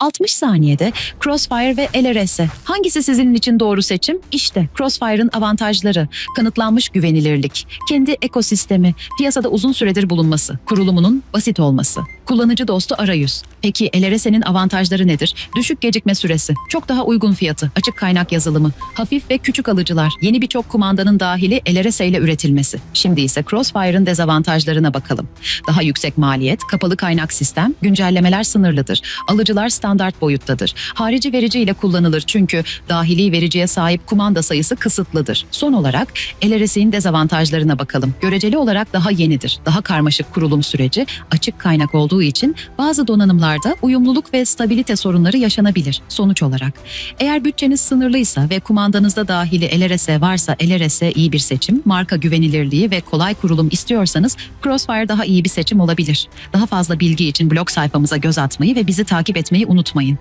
60 saniyede Crossfire ve LRS. Hangisi sizin için doğru seçim? İşte Crossfire'ın avantajları, kanıtlanmış güvenilirlik, kendi ekosistemi, piyasada uzun süredir bulunması, kurulumunun basit olması, kullanıcı dostu arayüz. Peki LRS'nin avantajları nedir? Düşük gecikme süresi, çok daha uygun fiyatı, açık kaynak yazılımı, hafif ve küçük alıcılar, yeni birçok kumandanın dahili LRS ile üretilmesi. Şimdi ise Crossfire'ın dezavantajlarına bakalım. Daha yüksek maliyet, kapalı kaynak sistem, güncellemeler sınırlıdır. Alıcılar standart boyuttadır. Harici verici ile kullanılır çünkü dahili vericiye sahip kumanda sayısı kısıtlıdır. Son olarak LRS'in dezavantajlarına bakalım. Göreceli olarak daha yenidir. Daha karmaşık kurulum süreci, açık kaynak olduğu için bazı donanımlarda uyumluluk ve stabilite sorunları yaşanabilir. Sonuç olarak eğer bütçeniz sınırlıysa ve kumandanızda dahili LRS varsa LRS iyi bir seçim, marka güvenilirliği ve kolay kurulum istiyorsanız Crossfire daha iyi bir seçim olabilir. Daha fazla bilgi için blog sayfamıza göz atmayı ve bizi takip etmeyi unutmayın.